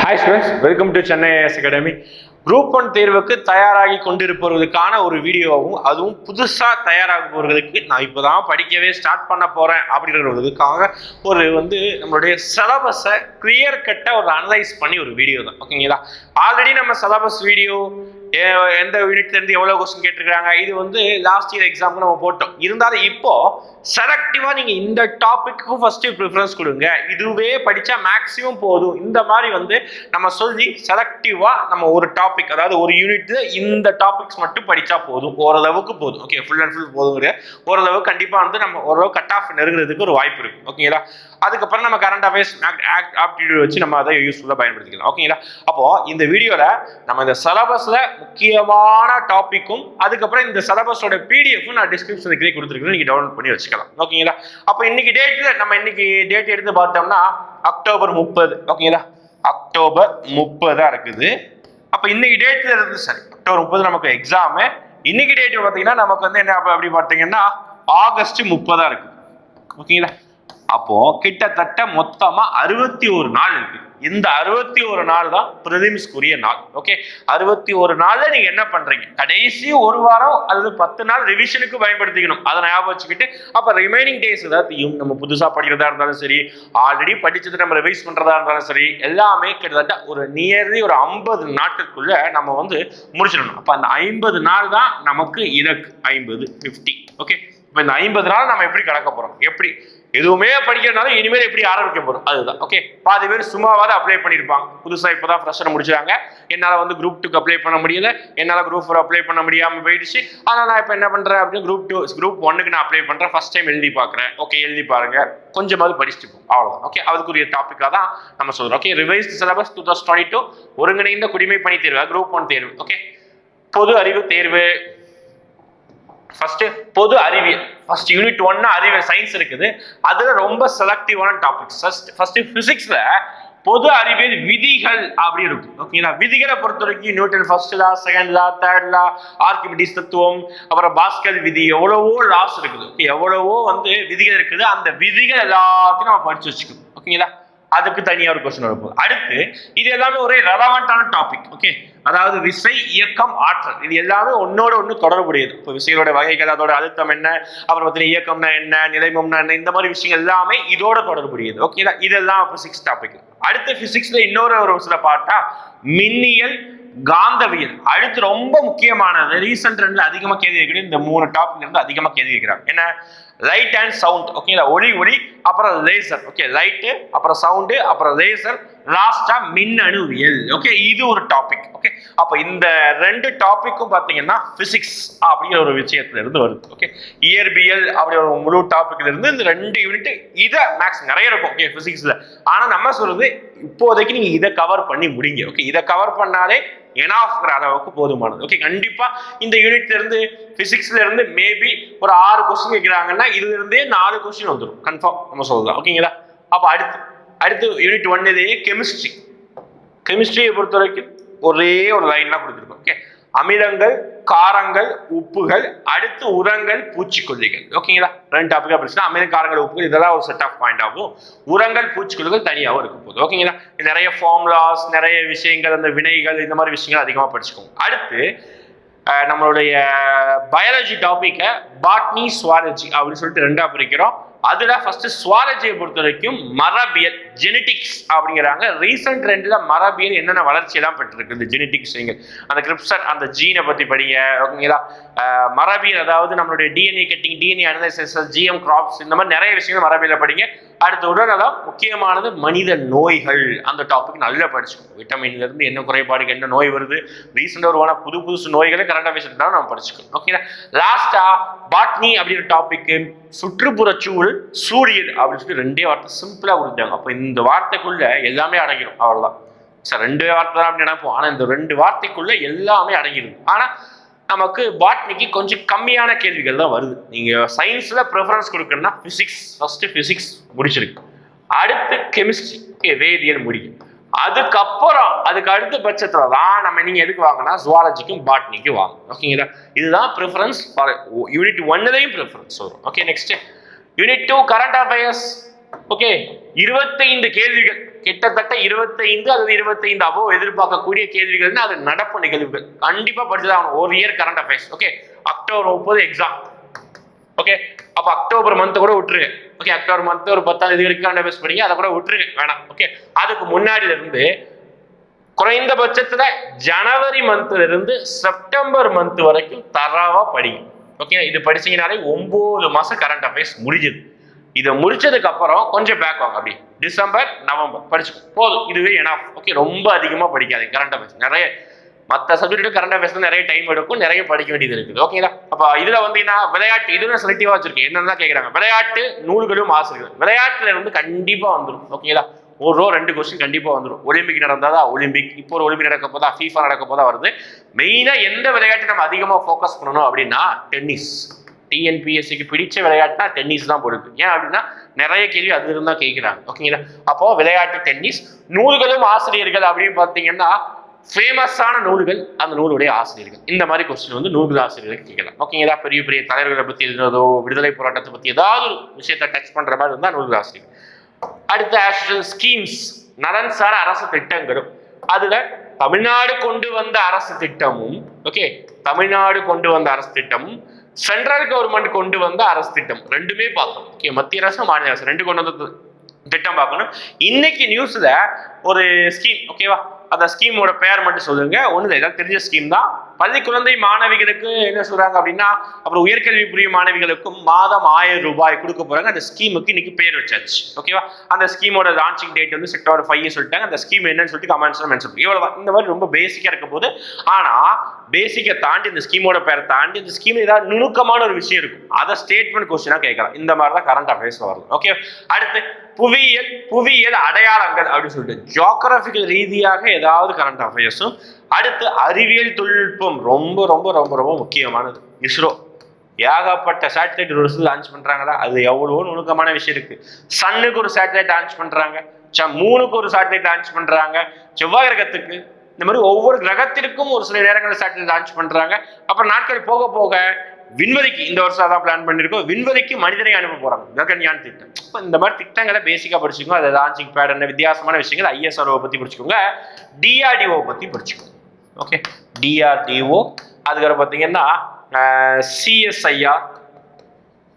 Hi students welcome to Chennai IAS academy group one தேர்வுக்கு தயாராகி கொண்டிருப்பவர்களுக்கான ஒரு வீடியோவும் அதுவும் புதுசாக தயாராகுபவர்களுக்கு நான் இப்போ தான் படிக்கவே ஸ்டார்ட் பண்ண போகிறேன் அப்படிங்கிறவர்களுக்காக ஒரு வந்து நம்மளுடைய சிலபஸை கிளியர் கட்டாக ஒரு அனலைஸ் பண்ணி ஒரு வீடியோ தான் ஓகேங்களா ஆல்ரெடி நம்ம சிலபஸ் வீடியோ எந்த யூனிட்லேருந்து எவ்வளோ கொஸ்டின் கேட்டிருக்காங்க இது வந்து லாஸ்ட் இயர் எக்ஸாம்க்கு நம்ம போட்டோம். இருந்தாலும் இப்போ செலக்டிவாக நீங்கள் இந்த டாப்பிக்கு ஃபஸ்ட்டு ப்ரிஃபரன்ஸ் கொடுங்க. இதுவே படித்தா மேக்ஸிமம் போதும். இந்த மாதிரி வந்து நம்ம சொல்லி செலக்டிவாக நம்ம ஒரு டாபிக் அதாவது ஒரு யூனிட் இந்த டாபிக்ஸ் மட்டும் படித்தா போதும். ஓரளவுக்கு போதும். ஓகே ஃபுல் அண்ட் ஃபுல் போதும் ஓரளவுக்கு ஓரளவு வந்து நம்ம ஓரளவு கட் ஆஃப் நெருங்குறதுக்கு ஒரு வாய்ப்பு இருக்கும் ஓகேங்களா அதுக்கப்புறம் நம்ம கரண்ட் அஃபேர்ஸ் ஆப்டிடியூட் வச்சு நம்ம அதை யூஸ்ஃபுல்லாக பயன்படுத்திக்கலாம். ஓகேங்களா அப்போது இந்த வீடியோவில் நம்ம இந்த சிலபஸில் முக்கியமான டாப்பிக்கும் அதுக்கப்புறம் இந்த சிலபஸோட பிடிஎஃப் நான் டிஸ்கிரிப்ஷனுக்கு கொடுத்துருக்கேன் நீங்க டவுன்லோட் பண்ணி வச்சுக்கலாம். ஓகேங்களா அப்போ இன்னைக்கு டேட்ல நம்ம இன்னைக்கு டேட் எடுத்து பார்த்தோம்னா அக்டோபர் முப்பது. ஓகேங்களா அக்டோபர் முப்பதா இருக்குது. அப்போ இன்னைக்கு டேட்ல இருந்து சரி அக்டோபர் முப்பது நமக்கு எக்ஸாமு இன்னைக்கு டேட் பார்த்தீங்கன்னா நமக்கு வந்து என்ன அப்ப அப்படி பார்த்தீங்கன்னா ஆகஸ்ட் முப்பதா இருக்கு ஓகேங்களா அப்போ கிட்டத்தட்ட மொத்தமா அறுபத்தி ஒரு நாள் இருக்கு. இந்த அறுபத்தி ஒரு நாள் தான் பிரதிம்ஸ்க்குரிய நாள். ஓகே அறுபத்தி ஒரு நாள்ல நீங்க என்ன பண்றீங்க? கடைசி ஒரு வாரம் அல்லது பத்து நாள் ரிவிஷனுக்கு பயன்படுத்திக்கணும். அதை ஞாபகம் வச்சுக்கிட்டு அப்ப ரிமைனிங் டேஸ் ஏதாத்தையும் நம்ம புதுசா படிக்கிறதா இருந்தாலும் சரி ஆல்ரெடி படிச்சது நம்ம ரிவைஸ் பண்றதா இருந்தாலும் சரி எல்லாமே கிட்டத்தட்ட ஒரு நியர்லி ஒரு ஐம்பது நாட்களுக்குள்ள நம்ம வந்து முடிச்சிடணும். அப்ப அந்த ஐம்பது நாள் தான் நமக்கு இலக்கு. ஐம்பது ஃபிஃப்டி ஓகே இப்போ இந்த ஐம்பது நாள் நம்ம எப்படி கடக்க போகிறோம் எப்படி? எதுவுமே படிக்கிறதுனால இனிமேல் எப்படி ஆரம்பிக்க போகிறோம் அதுதான். ஓகே பாதி பேர் சும்மாவாவது அப்ளை பண்ணியிருப்பாங்க புதுசாக இப்போ தான் ஃப்ரெஷர் முடிச்சாங்க. என்னால் வந்து குரூப் டூக்கு அப்ளை பண்ண முடியல. என்னால் குரூப் ஃபோர் அப்ளை பண்ண முடியாமல் போயிடுச்சு. ஆனால் நான் இப்போ என்ன பண்ணுறேன் அப்படின்னு குரூப் டூ குரூப் ஒன்னுக்கு நான் அப்ளை பண்ணுறேன் ஃபர்ஸ்ட் டைம் எழுதி பார்க்குறேன். ஓகே எழுதி பாருங்கள் கொஞ்சமாவது படிச்சுட்டு போகும் அவ்வளோதான் ஓகே அதுக்குரிய டாப்பிக்காக தான் நம்ம சொல்கிறோம் okay revise syllabus two thousand twenty two ஒருங்கிணைந்த குடிமை பணி தேர்வு குரூப் ஒன் தேர்வு. ஓகே பொது அறிவு தேர்வு. ஃபர்ஸ்ட் பொது அறிவியல். ஃபர்ஸ்ட் யூனிட் ஒன்னா அறிவியல் சயின்ஸ் இருக்குது. அதுல ரொம்ப செலக்டிவான டாபிக்ஸ் ஃபர்ஸ்ட் ஃபர்ஸ்ட் பிசிக்ஸ்ல பொது அறிவியல் விதிகள் அப்படி இருக்கும் ஓகேங்களா விதிகளை பொறுத்த வரைக்கும் Newton first law second law third law Archimedes தத்துவம் அப்புறம் பாஸ்கர் விதி எவ்வளவோ லாஸ் இருக்குது. ஓகே எவ்வளவோ வந்து விதிகள் இருக்குது. அந்த விதிகள் எல்லாத்தையும் நம்ம படிச்சு வச்சுக்கணும். ஓகேங்களா அதுக்கு தனியாக ஒரு கொஸ்டின் வரப்போகுது அடுத்து இது எல்லாமே ஒரே ரெலவெண்டான டாபிக் ஓகே அதாவது விசை இயக்கம் ஆற்றல். இது எல்லாமே ஒன்னோட ஒன்று தொடர்புடையது. இப்போ விசையோட வகைகள் அதோட அழுத்தம் என்ன? அப்புறம் பார்த்தீங்கன்னா இயக்கம்னா என்ன நிலைமம்னா என்ன இந்த மாதிரி விஷயங்கள் எல்லாமே இதோட தொடர்புடையது ஓகேங்களா இதெல்லாம் ஃபிசிக்ஸ் டாபிக் அடுத்து ஃபிசிக்ஸில் இன்னொரு ஒரு சில பாட்டா மின்னியல் காந்தவியல். அடுத்து ரொம்ப முக்கியமானது ரீசன்ட் ரெண்டுல அதிகமாக கேள்வி இருக்கிறது இந்த மூணு டாபிக் இருந்து அதிகமாக கேள்வி இருக்கிறாங்க ஏன்னா லைட் அண்ட் சவுண்ட் ஓகேங்களா ஒளி ஒளி அப்புறம் லேசர் ஓகே லைட்டு அப்புறம் சவுண்டு அப்புறம் லேசர் லாஸ்டா மின்னணுவியல் ஓகே இது ஒரு டாபிக் ஓகே அப்ப இந்த ரெண்டு டாபிக்கும் பாத்தீங்கன்னா பிசிக்ஸ் அப்படிங்கிற ஒரு விஷயத்துல இருந்து வருது. ஓகே இயற்பியல் அப்படி ஒரு முழு டாபிக்ல இருந்து இந்த ரெண்டு யூனிட் இதை மேக்ஸ் நிறைய இருக்கும். ஓகே பிசிக்ஸ்ல ஆனா நம்ம சொல்றது இப்போதைக்கு நீங்க இதை கவர் பண்ணி முடிங்க. ஓகே இதை கவர் பண்ணாலே எனாஃப்ங்கிற அளவுக்கு போதுமானது. ஓகே கண்டிப்பாக இந்த யூனிட்ல இருந்து இருந்து மேபி ஒரு ஆறு கொஸ்டின் கேட்குறாங்கன்னா இதுல இருந்தே நாலு கொஸ்டின் வந்துடும் கன்ஃபார்ம் நம்ம சொல்லலாம் ஓகேங்களா அப்போ அடுத்து அடுத்து யூனிட் ஒன் இதே கெமிஸ்ட்ரி கெமிஸ்ட்ரியை பொறுத்த வரைக்கும் ஒரே ஒரு லைன்லாம் கொடுத்துருக்கோம். ஓகே அமிலங்கள் காரங்கள் உப்புகள் அடுத்து உரங்கள் பூச்சிக்கொல்லிகள். ஓகேங்களா ரெண்டு டாபிக்கா படிச்சுன்னா அமில காரங்கள் உப்புகள் இதெல்லாம் ஒரு செட் ஆஃப் பாயிண்ட் ஆகும். உரங்கள் பூச்சிக்கொல்லிகள் தனியாகவும் இருக்க போகுது ஓகேங்களா நிறைய ஃபார்முலாஸ் நிறைய விஷயங்கள் அந்த வினைகள் இந்த மாதிரி விஷயங்கள் அதிகமாக படிச்சுக்கோங்க. அடுத்து நம்மளுடைய பயாலஜி டாப்பிக்கை பாட்னி சுவாலஜி அப்படின்னு சொல்லிட்டு ரெண்டாக பிரிக்கிறோம். அதில் ஃபஸ்ட்டு சுவாலஜியை பொறுத்த வரைக்கும் மரபியல். ஜெனட்டிக்ஸ் அப்படிங்கிறாங்க. ரீசெண்ட் ட்ரெண்டில் மரபியல் என்னென்ன வளர்ச்சியெல்லாம் பெற்றிருக்கு? இந்த ஜெனட்டிக்ஸ் அந்த கிரிப்சட் அந்த ஜீனை பற்றி படிங்க. ஓகேங்களா? மரபியல் அதாவது நம்மளுடைய DNA cutting DNA analysis GM crops இந்த மாதிரி நிறைய விஷயங்கள் மரபியல படிங்க. அடுத்த உடல்நலம் முக்கியமானது மனித நோய்கள். அந்த டாபிக் நல்லா படிச்சுக்கணும் விட்டமின்ல இருந்து என்ன குறைபாடுக்கு என்ன நோய் வருது? ரீசெண்டாக உருவான புது புதுசு நோய்களை கரண்ட் அஃபேர்ஸ் தான் நம்ம படிச்சுக்கணும். ஓகேங்களா? லாஸ்டா பாட்னி அப்படிங்கிற டாபிக் சுற்றுப்புறச் சூழல் சூரியன் அப்படின்னு சொல்லி ரெண்டே வார்த்தை சிம்பிளாக கொடுத்தாங்க அப்போ இந்த இந்த வார்த்தைக்குள்ள எல்லாமே அடங்கிடும் அவ்வளோதான் சார் ரெண்டு வார்த்தை தான் அப்படி நினைப்போம் ஆனால் இந்த ரெண்டு வார்த்தைக்குள்ள எல்லாமே அடங்கிடுது ஆனால் நமக்கு பாட்னிக்கு கொஞ்சம் கம்மியான கேள்விகள் தான் வருது. நீங்கள் சயின்ஸில் ப்ரிஃபரன்ஸ் கொடுக்கணும்னா ஃபிசிக்ஸ் ஃபஸ்ட்டு ஃபிசிக்ஸ் முடிச்சிருக்கு. அடுத்து கெமிஸ்ட்ரி வேதியல் முடியும். அதுக்கப்புறம் அதுக்கு அடுத்த பட்சத்தில் தான் நம்ம நீங்கள் எதுக்கு வாங்கினா ஜுவாலஜிக்கும் பாட்னிக்கும் வாங்க ஓகேங்களா இதுதான் ப்ரிஃபரன்ஸ் ஃபார் யூனிட் ஒன்னுலையும் ப்ரிஃபரன்ஸ் வரும். Okay next unit two current affairs okay இருபத்தைந்து கேள்விகள். கிட்டத்தட்ட இருபத்தைந்து அல்லது இருபத்தைந்து அவோ எதிர்பார்க்கக்கூடிய கேள்விகள்னா அது நடப்பு நிகழ்வுகள். கண்டிப்பா படிச்சுதான் ஆகணும். ஒரு year current affairs okay October முப்பது எக்ஸாம் ஓகே அப்ப அக்டோபர் மந்த் கூட விட்டுருங்க. ஓகே அக்டோபர் மந்த் ஒரு பத்தாம் தேதி வரைக்கும் கரண்ட் அஃபேர்ஸ் படிங்க. அதை கூட விட்டுருங்க. வேணாம். ஓகே அதுக்கு முன்னாடில இருந்து குறைந்தபட்சத்துல ஜனவரி மந்த்ல இருந்து செப்டம்பர் மந்த் வரைக்கும் தரவா படிங்க. ஓகே இது படிச்சீங்கனாலே ஒன்பது மாசம் கரண்ட் அஃபேர்ஸ் முடிஞ்சுது. இதை முடிச்சதுக்கு அப்புறம் கொஞ்சம் பேக் வாங்க அப்படி டிசம்பர் நவம்பர் படிச்சு போதும். இதுவே ஏன்னா ஓகே ரொம்ப அதிகமாக படிக்காதீங்க. கரண்ட் அஃபேர்ஸ் நிறைய மற்ற சப்ஜெக்ட் கரண்ட் அஃபேர்ஸ் நிறைய டைம் எடுக்கும். நிறைய படிக்க வேண்டியது இருக்குது. ஓகேங்களா இதில் வந்து வந்தீங்கன்னா விளையாட்டு. இதுவும் செலக்டிவாக வச்சிருக்கேன். என்னென்னா கேட்குறாங்க விளையாட்டு நூல்களும் ஆசிரியர்கள். விளையாட்டுல இருந்து கண்டிப்பாக வந்துடும் ஓகேங்களா ஒரு ரோ ரெண்டு கொஸ்டின் கண்டிப்பாக வந்துடும் ஒலிம்பிக் நடந்தால் தான் ஒலிம்பிக் இப்போ ஒரு ஒலிம்பிக் நடக்க போதா? ஃபீஃபா நடக்க போதா வருது. மெயினாக எந்த விளையாட்டு நம்ம அதிகமாக ஃபோக்கஸ் பண்ணணும் அப்படின்னா டென்னிஸ் டிஎன்பிஎஸ்சிக்கு பிடிச்ச விளையாட்டுனா டென்னிஸ் தான் பொறுப்பு. ஏன் அப்படின்னா நிறைய கேள்வி அது இருந்தால் கேட்குறாங்க ஓகேங்களா அப்போ விளையாட்டு டென்னிஸ் நூல்களும் ஆசிரியர்கள் அப்படின்னு பார்த்தீங்கன்னா ஃபேமஸான நூல்கள் அந்த நூலுடைய ஆசிரியர்கள். இந்த மாதிரி கொஸ்டின் வந்து நூல்கள் ஆசிரியர்கள் கேட்கலாம். ஓகேங்களா பெரிய பெரிய தலைவர்களை பற்றி எழுதுறதோ விடுதலை போராட்டத்தை பற்றி ஏதாவது ஒரு விஷயத்தை டச் பண்ணுற மாதிரி இருந்தால் நூல்கள் ஆசிரியர்கள். அடுத்த ஆக்சுவல் ஸ்கீம்ஸ் நலன் சார அரசு திட்டங்களும். அதுல தமிழ்நாடு கொண்டு வந்த அரசு திட்டமும் ஓகே தமிழ்நாடு கொண்டு வந்த அரசு திட்டமும் சென்ட்ரல் கவர்மெண்ட் கொண்டு வந்த அரசு திட்டம். ரெண்டுமே பார்க்கணும் ஓகே மத்திய அரசு மாநில அரசு. ரெண்டு கொண்டு வந்த திட்டம் பார்க்கணும். இன்னைக்கு நியூஸ்ல ஒரு ஸ்கீம் ஓகேவா அந்த ஸ்கீமோட பேர் மட்டும் சொல்லுங்க. ஒண்ணு ஏதாவது தெரிஞ்ச ஸ்கீம் தான். பள்ளி குழந்தை மாணவிகளுக்கு என்ன சொல்றாங்க அப்படின்னா அப்புறம் உயர்கல்வி புரியும் மாணவிகளுக்கும் மாதம் ஆயிரம் ரூபாய் கொடுக்க போறாங்க. அந்த ஸ்கீமுக்கு இன்னைக்கு பேர் வச்சாச்சு. ஓகேவா அந்த ஸ்கீமோட லான்ச்சிங் டேட் வந்து செக்டர் ஃபைவ் சொல்லிட்டாங்க. அந்த ஸ்கீம் என்னன்னு சொல்லிட்டு கமெண்ட்ஸ் மென்ஷன் இவ்வளவு இந்த மாதிரி ரொம்ப பேசிக்கா இருக்க போது ஆனா பேசிக்கை தாண்டி இந்த ஸ்கீமோட பேரை தாண்டி இந்த ஸ்கீம் ஏதாவது நுணுக்கமான ஒரு விஷயம் இருக்கும். அதை ஸ்டேட்மெண்ட் கொஸ்டினாக கேட்கலாம். இந்த மாதிரி தான் கரண்ட் அஃபேர்ஸ் வரும் ஓகே அடுத்து புவியியல் புவியியல் அடையாளங்கள் அப்படின்னு சொல்லிட்டு ஜியோகிராபிக்கல் ரீதியாக ஏதாவது கரண்ட் அஃபேர்ஸும் அடுத்து அறிவியல் தொழில்நுட்பம். ரொம்ப ரொம்ப ரொம்ப ரொம்ப முக்கியமானது. இஸ்ரோ. ஏகப்பட்ட சேட்டலைட் ஒரு லான்ச் பண்றாங்களா? அது எவ்வளவோ நுணுக்கமான விஷயம் இருக்கு. சன்னுக்கு ஒரு சேட்டலைட் லான்ச் பண்றாங்க. ச- மூணுக்கு ஒரு சேட்டலைட் லான்ச் பண்றாங்க. செவ்வாய் கிரகத்துக்கு இந்த மாதிரி ஒவ்வொரு கிரகத்திற்கும் ஒரு சில நேரங்களில் சேட்டலைட் லான்ச் பண்றாங்க. அப்புறம் நாட்கள் போக போக விண்வெளிக்கு இந்த வருஷம் அதான் பிளான் பண்ணியிருக்கோம் விண்வெளிக்கு மனிதனை அனுப்ப போறாங்க. ககன்யான் திட்டம். இப்போ இந்த மாதிரி திட்டங்களை பேசிக்கா படிச்சுக்கோங்க. அது லான்ச்சிங் பேட் என்ன வித்தியாசமான விஷயங்கள். ஐஎஸ்ஆர்ஓ பத்தி படிச்சுக்கோங்க. டிஆர்டிஓ பத்தி படிச்சுக்கோங்க. ஓகே டிஆர்டிஓ அதுக்கப்புறம் பார்த்தீங்கன்னா சிஎஸ்ஐஆர்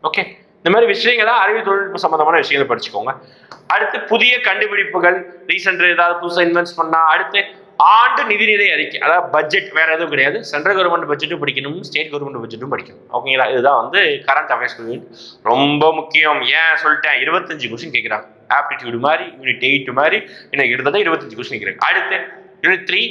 ஓகே இந்த மாதிரி விஷயங்கள்லாம் அறிவியல் தொழில்நுட்ப சம்பந்தமான விஷயங்களை படிச்சுக்கோங்க. அடுத்து புதிய கண்டுபிடிப்புகள். ரீசெண்ட் ஏதாவது புதுசாக இன்வெஸ்ட் பண்ணா அடுத்து ஆண்டு நிதிநிலை அறிக்கை. அதாவது பட்ஜெட் வேற எதுவும் கிடையாது. சென்ட்ரல் கவர்மெண்ட் பட்ஜெட்டும் படிக்கணும் ஸ்டேட் கவர்மெண்ட் பட்ஜெட்டும் படிக்கணும். ஓகேங்களா? இதுதான் வந்து கரண்ட் அஃபேர்ஸ் ரொம்ப முக்கியம். ஏன் சொல்லிட்டேன்? இருபத்தஞ்சு கொஸ்டின் கேட்குறாங்க. ஆப்டிடியூடு மாதிரி யூனிட் எயிட் மாதிரி எனக்கு கிட்டத்தட்ட இருபத்தஞ்சு கொஸ்டின் கேட்குறாங்க. அடுத்து யூனிட் த்ரீ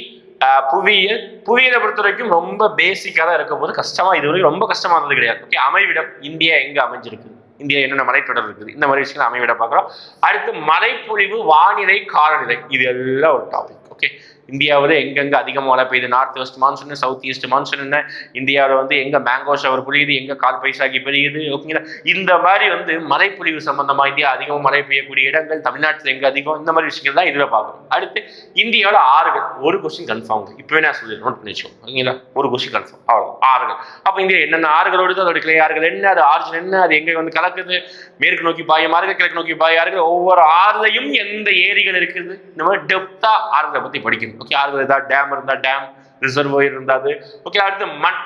புவியியல். புவியியலை பொறுத்த வரைக்கும் ரொம்ப பேசிக்காக தான் இருக்கும் போது கஷ்டமாக இது வரைக்கும் ரொம்ப கஷ்டமாக இருந்தது கிடையாது. ஓகே அமைவிடம் இந்தியா எங்கே அமைஞ்சிருக்கு? இந்தியா என்னென்ன மலைத்தொடர் இருக்குது? இந்த மாதிரி விஷயங்கள் அமைவிட பார்க்குறோம். அடுத்து மலைப்பொழிவு வானிலை காலநிலை. இது எல்லாம் ஒரு டாபிக் ஓகே. இந்தியாவில் எங்கெங்க அதிகமாக மழை பெய்யுது? North west monsoon south east monsoon என்ன இந்தியாவில் வந்து எங்க மேங்கோ ஷவர் பொழியுது எங்க கால் பைசாகி பெரியுது ஓகேங்களா இந்த மாதிரி வந்து மழைப்பொழிவு சம்பந்தமா இந்தியா அதிகமாக மழை பெய்யக்கூடிய இடங்கள் தமிழ்நாட்டில் எங்க அதிகம் இந்த மாதிரி விஷயங்கள் தான் இதில் பார்க்கணும். அடுத்து இந்தியாவில் ஆறுகள் ஒரு கொஸ்டின் கன்ஃபார்ம் இப்பவே நான் சொல்லி நோட் பண்ணி வச்சுக்கோங்க ஓகேங்களா ஒரு கொஸ்டின் கன்ஃபார்ம் அவ்வளோ ஆறுகள். அப்போ இந்தியா என்னென்ன ஆறுகளோடு அதோட கிளை ஆறுகள் என்ன? அது ஆர்ஜின் என்ன? அது எங்க வந்து கலக்குது? மேற்கு நோக்கி பாயமாக இருக்குது கிழக்கு நோக்கி பாய ஆறுகள் ஒவ்வொரு ஆறுலையும் எந்த ஏரிகள் இருக்குது? இந்த மாதிரி டெப்தா ஆறுகளை பத்தி படிக்கணும். ஓகே ஆறுகள் ஏதாவது டேம் இருந்தா டேம் ரிசர்வோயர் இருந்தாது ஓகே அடுத்து மண்.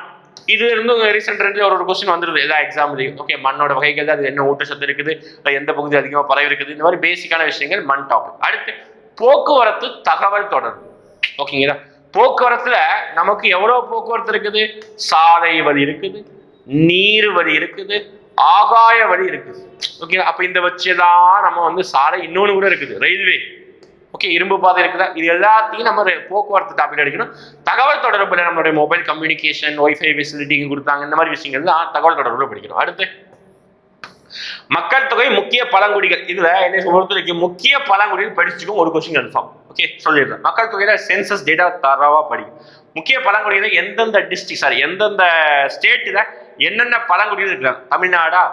இது இருந்து ரீசெண்ட் ஒரு ஒரு கொஸ்டின் வந்துருது எல்லா எக்ஸாம்லையும் ஓகே மண்ணோட வகைகள் அது என்ன ஊட்டச்சத்து இருக்குது எந்த பகுதி அதிகமாக பரவி இருக்குது இந்த மாதிரி பேசிக்கான விஷயங்கள் மண் டாபிக் அடுத்து போக்குவரத்து தகவல் தொடர்பு. ஓகேங்களா போக்குவரத்துல நமக்கு எவ்வளவு போக்குவரத்து இருக்குது? சாலை வழி இருக்குது நீர் வழி இருக்குது ஆகாய வழி இருக்குது. ஓகே அப்ப இந்த வச்சுதான் நம்ம வந்து சாலை இன்னொன்று கூட இருக்குது. ரயில்வே ஓகே இரும்பு பாதை இருக்குதா? இது எல்லாத்தையும் நம்ம போக்குவரத்து டாபிக் எடுக்கணும் தகவல் தொடர்புல நம்மளுடைய மொபைல் கம்யூனிகேஷன் ஒய்ஃபை ஃபெசிலிட்டி கொடுத்தாங்க இந்த மாதிரி விஷயங்கள்லாம் தகவல் தொடர்புல படிக்கணும். அடுத்து மக்கள் தொகை முக்கிய பழங்குடிகள். இதுல என்ன பொறுத்த வரைக்கும் முக்கிய பழங்குடிகள் படிச்சுக்கும் ஒரு கொஸ்டின் கன்ஃபார்ம் ஓகே சொல்லிடுறேன். மக்கள் தொகையில சென்சஸ் டேட்டா தரவா படி முக்கிய பழங்குடிகளை எந்தெந்த டிஸ்ட்ரிக்ட் சாரி எந்தெந்த ஸ்டேட்டில் என்னென்ன பழங்குடிகள் இருக்கிறாங்க தமிழ்நாடா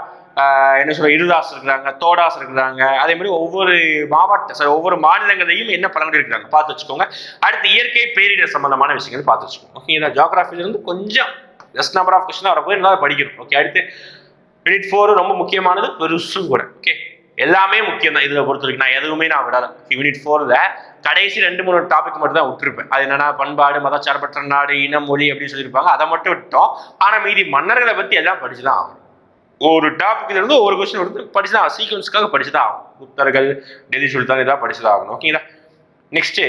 என்ன சொல்ற இருதாஸ் இருக்கிறாங்க தோடாஸ் இருக்கிறாங்க. அதே மாதிரி ஒவ்வொரு மாவட்ட சார் ஒவ்வொரு மாநிலங்களையும் என்ன பழங்குடி இருக்கிறாங்க? பார்த்து வச்சுக்கோங்க. அடுத்து இயற்கை பேரிடர் சம்பந்தமான விஷயங்கள் பார்த்து வச்சுக்கோங்க. ஓகே இதான் கொஞ்சம் ஜஸ்ட் நம்பர் ஆஃப் கொஸ்டின் வரப்போ இருந்தாலும் படிக்கணும். ஓகே அடுத்து யூனிட் ஃபோர் ரொம்ப முக்கியமானது பெருசும் கூட. ஓகே எல்லாமே முக்கியம் தான் இதில் பொறுத்த வரைக்கும் நான் எதுவுமே நான் விடாத. யூனிட் ஃபோரில் கடைசி ரெண்டு மூணு டாபிக் மட்டும் தான் விட்டுருப்பேன். அது என்னன்னா பண்பாடு மதச்சார்பற்ற நாடு இனம் மொழி அப்படின்னு சொல்லியிருப்பாங்க. அதை மட்டும் விட்டோம் ஆனால் மீதி மன்னர்களை பற்றி எல்லாம் படிச்சு தான் ஆகணும். ஒரு டாபிக்ல இருந்து ஒரு கொஸ்டின் வந்து படிச்சு தான் சீக்வன்ஸ்க்காக படிச்சு தான் ஆகும் புத்தர்கள் டெல்லி சுல்தான் இதெல்லாம் படிச்சு தான் ஆகணும் ஓகேங்களா நெக்ஸ்ட்டு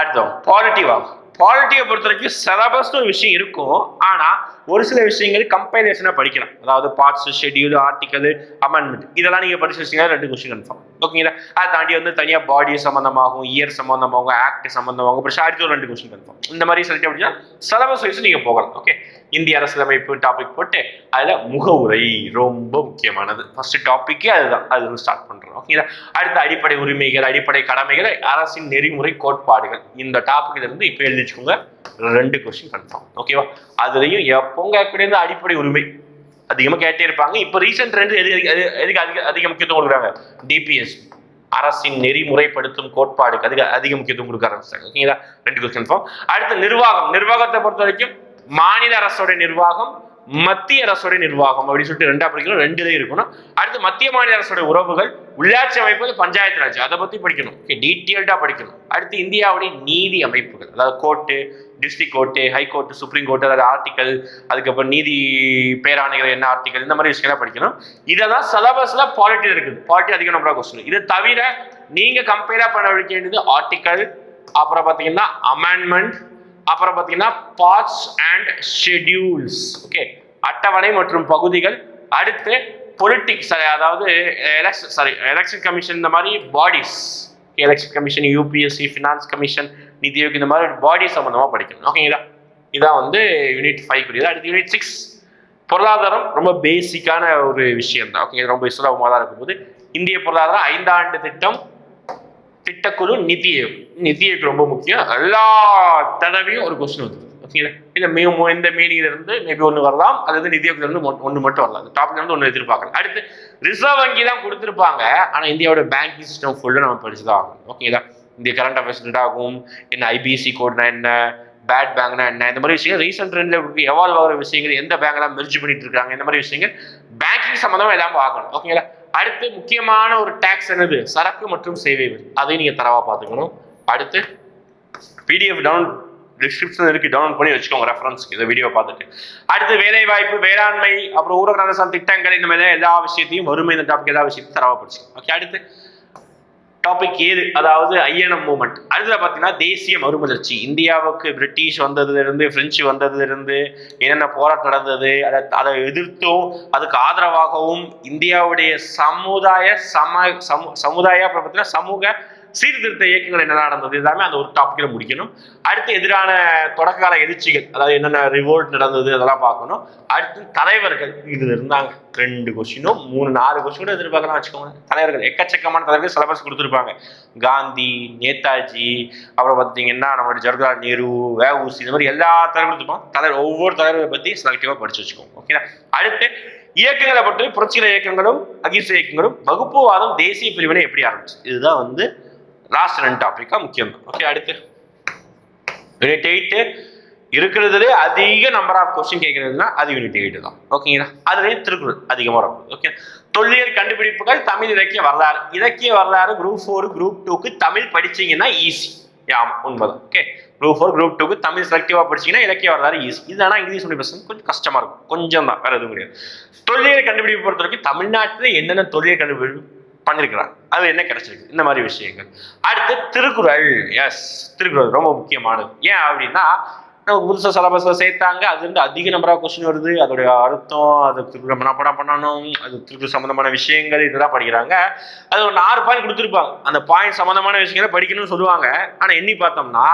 அடுத்தவங்க பாலிட்டி ஆகும் பாலிட்டியை பொறுத்த வரைக்கும் சிலபஸ்னு ஒரு விஷயம் இருக்கும். ஆனால் ஒரு சில விஷயங்கள் கம்பைலேஷனாக படிக்கலாம். அதாவது பார்ட்ஸ் ஷெட்யூல் ஆர்டிக்கல் அமெண்ட்மெண்ட் இதெல்லாம் நீங்கள் படிச்சு வச்சிங்கன்னா ரெண்டு கொஸ்டின் கன்ஃபார்ம் ஓகேங்களா அதை தாண்டி வந்து தனியாக பாடி சம்மந்தமாகும் இயர் சம்மந்தமாகும் ஆக்ட் சம்மந்தமாகும் அப்புறம் ஷார்ட்க்கு ஒரு ரெண்டு கொஸ்டின் கன்ஃபார்ம் இந்த மாதிரி சொல்லிட்டு அப்படின்னா சிலபஸ் வைஸ் நீங்கள் போகலாம். ஓகே இந்திய அரசியலமைப்பு டாபிக் போட்டு அதில் முகவுரை ரொம்ப முக்கியமானது. ஃபர்ஸ்ட் டாப்பிக்கே அதுதான். அது வந்து ஸ்டார்ட் பண்ணுறோம் ஓகேங்களா அடுத்த அடிப்படை உரிமைகள் அடிப்படை கடமைகள் அரசின் நெறிமுறை கோட்பாடுகள். இந்த டாபிக்ல இருந்து இப்போ எழுதிச்சுக்கோங்க. ரெண்டு கொஸ்டின் கன்ஃபார்ம் ஓகேவா அதுலேயும் எப்போங்க கேட்கக்கூடிய அடிப்படை உரிமை. அதிகமாக கேட்டே இருப்பாங்க. இப்போ ரீசெண்ட் ரெண்டு எது எது- எதுக்கு அதிக அதிக முக்கியத்துவம் கொடுக்குறாங்க? டிபிஎஸ் அரசின் நெறிமுறைப்படுத்தும் கோட்பாடுக்கு அதிக அதிக முக்கியத்துவம் கொடுக்க ஆரம்பிச்சாங்க ஓகேங்களா ரெண்டு கொஸ்டின் கன்ஃபார்ம் அடுத்து நிர்வாகம். நிர்வாகத்தை பொறுத்த வரைக்கும் மாநில அரசோட நிர்வாகம் மத்திய அரசோட நிர்வாகம் அப்படின்னு சொல்லிட்டு ரெண்டா படிக்கணும் ரெண்டு இதை இருக்கணும். அடுத்து மத்திய மாநில அரசோட உறவுகள் உள்ளாட்சி அமைப்புகள் பஞ்சாயத்து ராஜ். அதை பத்தி படிக்கணும். ஓகே டீட்டெயில்டா படிக்கணும். அடுத்து இந்தியாவுடைய நீதி அமைப்புகள். அதாவது court district court high court supreme court அதாவது ஆர்டிக்கல் அதுக்கப்புறம் நீதி பேராணைகள் என்ன ஆர்டிக்கல் இந்த மாதிரி விஷயம்லாம் படிக்கணும். இதெல்லாம் சிலபஸ்ல பாலிட்டி இருக்குது. பாலிட்டி அதிக நம்பரா கொஸ்டின் இது தவிர நீங்க கம்பேரா பண்ண வேண்டியது ஆர்டிக்கல் அப்புறம் பார்த்தீங்கன்னா அமெண்ட்மெண்ட் அப்புறம் பார்த்தீங்கன்னா பார்ட்ஸ் அண்ட் ஷெட்யூல்ஸ் ஓகே அட்டவணை மற்றும் பகுதிகள். அடுத்து பொலிட்டிக்ஸ் அதாவது எலெக்ஷன் சாரி எலெக்ஷன் கமிஷன் இந்த மாதிரி bodies election commission UPSC finance commission நிதி இந்த மாதிரி பாடி சம்மந்தமாக படிக்கணும். ஓகேங்களா இதான். வந்து யூனிட் ஃபைவ் புரியுது அடுத்து யூனிட் சிக்ஸ் பொருளாதாரம் ரொம்ப பேசிக்கான ஒரு விஷயம் தான் ஓகே ரொம்ப சுலபமாக தான் இருக்கும்போது. இந்திய பொருளாதாரம் ஐந்தாண்டு திட்டம். திட்டக்குழு நிதி ஆயோக் நிதி ரொம்ப முக்கியம். எல்லா தடவையும் ஒரு கொஸ்டின் வந்து ஓகேங்களா இல்லை மீ இந்த மீனிங்ல இருந்து மேபி ஒன்று வரலாம். அது வந்து நிதி ஆயோகத்துல இருந்து ஒன்று மட்டும் வரலாம். அந்த டாப்ல இருந்து ஒன்று எதிர்பார்க்கலாம். அடுத்து ரிசர்வ் வங்கி தான் கொடுத்துருப்பாங்க. ஆனால் இந்தியாவோட பேங்கிங் சிஸ்டம் ஃபுல்லாக நம்ம படிச்சு தான் ஆகணும். ஓகேங்களா இந்திய கரண்ட் அஃபேர்ஸ் ஆகும் என்ன ஐபிசி கோட்னா என்ன? பேட் பேங்க்னா என்ன? இந்த மாதிரி விஷயங்கள் ரீசெண்ட் ட்ரெண்ட்ல எவால்வ் ஆகிற விஷயங்கள் எந்த பேங்க்லாம் மெர்ஜ் பண்ணிட்டு இருக்காங்க? இந்த மாதிரி விஷயங்கள் பேங்கிங் சம்மந்தமாக எல்லாமே ஆகணும். ஓகேங்களா அடுத்து முக்கியமான ஒரு டேக்ஸ் என்னது? சரக்கு மற்றும் சேவை வரி. அதையும் நீங்கள் தரவாக பார்த்துக்கணும். அடுத்து பிடிஎஃப் டவுன் டிஸ்கிரிப்ஷன் இருக்கு டவுன்லோட் பண்ணி வச்சுக்கோங்க ரெஃபரன்ஸ்க்கு இந்த வீடியோ பார்த்துட்டு. அடுத்து வேலை வாய்ப்பு வேளாண்மை அப்புறம் ஊரக நலசார் திட்டங்கள் இந்த மாதிரி எல்லா விஷயத்தையும் வறுமை இந்த டாபிக் எல்லா விஷயத்தையும் தரவா படிச்சு ஓகே அடுத்து டாபிக் ஏது அதாவது ஐயனம் மூமெண்ட் அடுத்தது பார்த்தீங்கன்னா தேசிய மறுமலர்ச்சி. இந்தியாவுக்கு பிரிட்டிஷ் வந்ததுலேருந்து பிரெஞ்சு வந்ததுலேருந்து என்னென்ன போராட்டம் நடந்தது அதை அதை எதிர்த்தும் அதுக்கு ஆதரவாகவும் இந்தியாவுடைய சமுதாய சம சமு சமுதாய அப்புறம் பார்த்தீங்கன்னா சமூக சீர்திருத்த இயக்கங்கள் என்ன நடந்தது எல்லாமே அந்த ஒரு டாப்பிக்கில் முடிக்கணும். அடுத்து எதிரான தொடக்ககால எழுச்சிகள் அதாவது என்னென்ன ரிவோல்ட் நடந்தது அதெல்லாம் பார்க்கணும். அடுத்து தலைவர்கள் இதில் இருந்தாங்க. ரெண்டு கொஸ்டினும் மூணு நாலு கொஸ்டினும் எதிர்பார்க்கலாம் வச்சுக்கோங்க தலைவர்கள் எக்கச்சக்கமான தலைவர்கள் சிலபஸ் கொடுத்துருப்பாங்க. காந்தி நேதாஜி அப்புறம் பார்த்தீங்கன்னா நம்ம ஜவஹர்லால் நேரு வேவூசி இந்த மாதிரி எல்லா தலைவர்களும் இருப்பாங்க தலைவர் ஒவ்வொரு தலைவரை பற்றி செலக்டிவாக படிச்சு வச்சுக்கோங்க ஓகேங்களா அடுத்து இயக்கங்களை பொறுத்தவரை புரட்சிகர இயக்கங்களும் அகிம்சை இயக்கங்களும் வகுப்புவாதம் தேசிய பிரிவினை எப்படி ஆரம்பிச்சு இதுதான் வந்து லாஸ்ட் ரெண்டு டாபிக்கா முக்கியம். ஓகே அடுத்து. யூனிட் எயிட்டு இருக்கிறதுலே அதிக நம்பர் ஆஃப் கொஸ்டின் கேட்கறதுனா அது யூனிட் எயிட் தான். ஓகேங்களா அதுலேயே திருக்குறள் அதிகமாக இருக்கும். ஓகே தொல்லியல் கண்டுபிடிப்புகள் தமிழ் இலக்கிய வரலாறு. இலக்கிய வரலாறு குரூப் ஃபோர் குரூப் டூக்கு தமிழ் படிச்சீங்கன்னா ஈஸி ஆமாம் உண்மைதான். ஓகே குரூப் ஃபோர் குரூப் டூக்கு தமிழ் செலக்டிவாக படிச்சீங்கன்னா இலக்கிய வரலாறு ஈஸி இது ஆனால் இங்கிலீஷ் மீடியம் பசங்க கொஞ்சம் கஷ்டமாக இருக்கும். கொஞ்சம் தான் வேறு எதுவும் கிடையாது. தொல்லியல் கண்டுபிடிப்பு பொறுத்த வரைக்கும் தமிழ்நாட்டில் என்னென்ன தொல்லியல் கண்டுபிடிப்பு பண்ணியிருக்கிறாங்க அது என்ன கிடைச்சிருக்கு? இந்த மாதிரி விஷயங்கள். அடுத்து திருக்குறள். எஸ் திருக்குறள் ரொம்ப முக்கியமானது. ஏன் அப்படின்னா நம்ம புதுசாக சிலபஸில் சேர்த்தாங்க அது வந்து அதிக நம்பராக கொஸ்டின் வருது. அதோடைய அர்த்தம் அது திருக்குறள் மனப்பாடம் பண்ணணும் அது திருக்குறள் சம்மந்தமான விஷயங்கள் இதெல்லாம் படிக்கிறாங்க. அது ஒரு ஆறு பாயிண்ட் கொடுத்துருப்பாங்க. அந்த பாயிண்ட் சம்மந்தமான விஷயங்களை படிக்கணும்னு சொல்லுவாங்க. ஆனால் எண்ணி பார்த்தோம்னா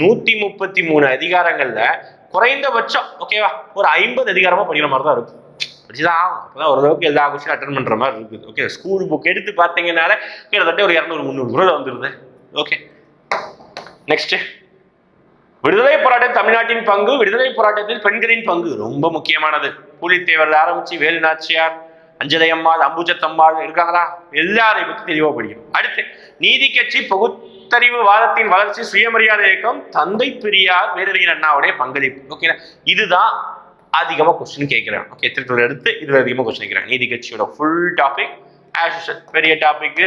நூற்றி முப்பத்தி மூணு அதிகாரங்களில் குறைந்தபட்சம் ஓகேவா ஒரு ஐம்பது அதிகாரமாக படிக்கிற மாதிரி தான் இருக்கும். படிச்சுதான் ஆகும் அப்பதான் ஓரளவுக்கு எல்லா கொஸ்டின் அட்டன் பண்ணுற மாதிரி இருக்குது. ஓகே ஸ்கூல் புக் எடுத்து பார்த்தீங்கனால கிட்டத்தட்ட ஒரு இரநூறு முந்நூறு குரல் வந்துடுது ஓகே நெக்ஸ்ட்டு விடுதலை போராட்டம் தமிழ்நாட்டின் பங்கு விடுதலை போராட்டத்தில் பெண்களின் பங்கு ரொம்ப முக்கியமானது. பூலித்தேவரில் ஆரம்பிச்சு வேலு நாச்சியார் அஞ்சலை அம்மாள் அம்புஜத்தம்மாள் இருக்காங்களா? எல்லாரையும் பற்றி தெளிவாக படிக்கணும். அடுத்து நீதி கட்சி பகுத்தறிவு வாதத்தின் வளர்ச்சி சுயமரியாதை இயக்கம் தந்தை பெரியார் வேலறிஞர் அண்ணாவுடைய பங்களிப்பு. ஓகேங்களா இதுதான் அதிகமாக கொஸ்டின் கேட்குறேன் ஓகே திருக்குறள் எடுத்து இதில் அதிகமாக கொஸ்டின் கேட்குறேன் நீதி கட்சியோட ஃபுல் டாபிக் ஆஸ் பெரிய டாபிக்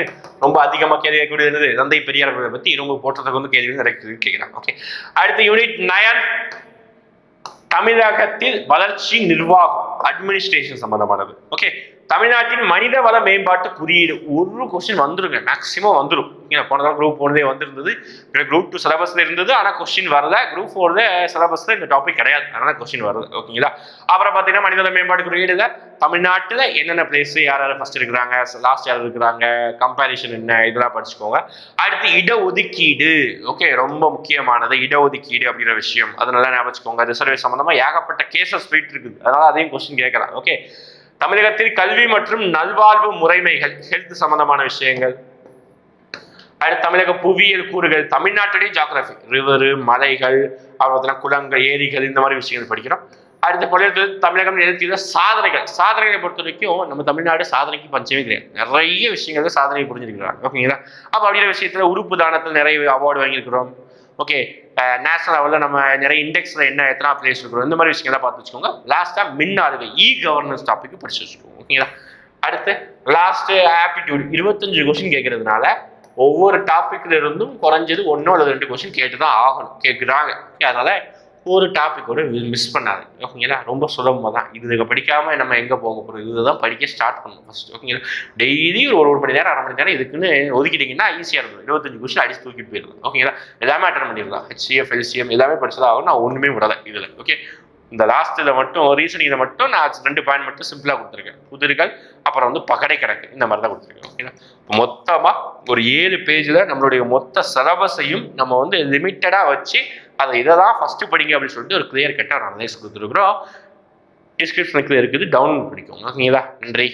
ரொம்ப அதிகமாக கேள்வி கேட்கக்கூடியது தந்தை பெரியார் அவர்களை பற்றி ரொம்ப போட்டதுக்கு வந்து கேள்வி நிறைய கேள்வி கேட்குறாங்க. ஓகே அடுத்து யூனிட் நயன் தமிழகத்தில் வளர்ச்சி நிர்வாகம் அட்மினிஸ்ட்ரேஷன் சம்பந்தமானது. ஓகே தமிழ்நாட்டின் மனித வள மேம்பாட்டு குறியீடு ஒரு கொஸ்டின் வந்துருங்க. மேக்ஸிமம் வந்துடும் ஏன்னா போன தடவை குரூப் ஒன்லேயே வந்திருந்தது. குரூப் டூ சிலபஸ்ல இருந்தது. ஆனால் கொஸ்டின் வரல. குரூப் ஃபோர்ல சிலபஸ்ல இந்த டாபிக் கிடையாது. அதனால கொஸ்டின் வருது ஓகேங்களா அப்புறம் பார்த்தீங்கன்னா மனித வள மேம்பாட்டு குறியீடுல தமிழ்நாட்டில் என்னென்ன பிளேஸ் யார் யார் ஃபர்ஸ்ட் இருக்கிறாங்க? லாஸ்ட் யார் இருக்கிறாங்க? கம்பேரிஷன் என்ன? இதெல்லாம் படிச்சுக்கோங்க. அடுத்து இடஒதுக்கீடு. ஓகே ரொம்ப முக்கியமானது. இடஒதுக்கீடு அப்படிங்கிற விஷயம். அதனால ஞாபகம் வச்சுக்கோங்க. ரிசர்வே சம்மந்தமாக ஏகப்பட்ட கேசஸ் போயிட்டு இருக்குது. அதனால அதையும் கொஸ்டின் கேட்கலாம். ஓகே தமிழகத்தில் கல்வி மற்றும் நல்வாழ்வு முறைமைகள் ஹெல்த் சம்பந்தமான விஷயங்கள். அடுத்து தமிழக புவியியல் கூறுகள் தமிழ்நாட்டிலேயே ஜாகிரபி ரிவரு மலைகள் அப்புறம் குளங்கள் ஏரிகள் இந்த மாதிரி விஷயங்கள் படிக்கிறோம். அடுத்த பொருளாதார தமிழகம் நிறுத்திய சாதனைகள் சாதனைகளை பொறுத்த வரைக்கும் நம்ம தமிழ்நாடு சாதனைக்கு பஞ்சமே கிடையாது. நிறைய விஷயங்கள் சாதனை புரிஞ்சிருக்கிறாங்க. ஓகேங்களா? அப்போ அப்படிங்கிற விஷயத்தில் உறுப்பு தானத்தில் நிறைய அவார்டு வாங்கியிருக்கிறோம். ஓகே நேஷனல் லெவலில் நம்ம நிறைய இண்டெக்ஸில் என்ன எத்தனை பிளேஸ் இருக்கிறோம் இந்த மாதிரி விஷயங்கள்லாம் பார்த்து வச்சுக்கோங்க. லாஸ்ட்டாக மின் ஆளுகை இ கவர்னன்ஸ் டாபிக் படிச்சு வச்சுக்கோங்க ஓகேங்களா அடுத்து லாஸ்ட்டு ஆப்டிடியூட் இருபத்தஞ்சு கொஸ்டின் கேட்கறதுனால ஒவ்வொரு டாப்பிக்ல இருந்தும் குறைஞ்சது ஒன்றோ அல்லது ரெண்டு கொஸ்டின் கேட்டு தான் ஆகணும் கேட்குறாங்க. அதனால் ஒரு டாபிக் கூட மிஸ் பண்ணாது ஓகேங்களா ரொம்ப சுலபமாக தான். இதுக்கு படிக்காம நம்ம எங்கே போக போகிறோம் இதுதான் படிக்க ஸ்டார்ட் பண்ணணும் ஃபர்ஸ்ட் ஓகேங்களா டெய்லி ஒரு ஒரு மணி நேரம் அரை மணி நேரம் இதுக்குன்னு ஒதுக்கிட்டீங்கன்னா ஈஸியாக இருக்கும். இருபத்தஞ்சு கொஸ்டின் அடிச்சு தூக்கிட்டு போயிடலாம். ஓகேங்களா எல்லாமே அட்டன் பண்ணிடலாம். ஹெச்சிஎஃப் எல்சிஎம் எல்லாமே படிச்சதாகும் நான் ஒன்றுமே விடலை இதில். ஓகே இந்த லாஸ்ட்டில் மட்டும் ரீசனிங்கில் மட்டும் நான் ரெண்டு பாயிண்ட் மட்டும் சிம்பிளாக கொடுத்துருக்கேன். புதிர்கள் அப்புறம் வந்து பகடை கணக்கு இந்த மாதிரி தான் கொடுத்துருக்கேன் ஓகேங்களா மொத்தமாக ஒரு ஏழு பேஜில் நம்மளுடைய மொத்த சிலபஸையும் நம்ம வந்து லிமிட்டடாக வச்சு அதை இதை தான் ஃபஸ்ட்டு படிங்க அப்படின்னு சொல்லிட்டு ஒரு கிளியர் கட்டாக ஒரு அனலைஸ் கொடுத்துருக்குறோம். டிஸ்கிரிப்ஷனுக்கு இருக்குது டவுன்லோட் பண்ணிக்கோங்க ஓகேங்களா நன்றி.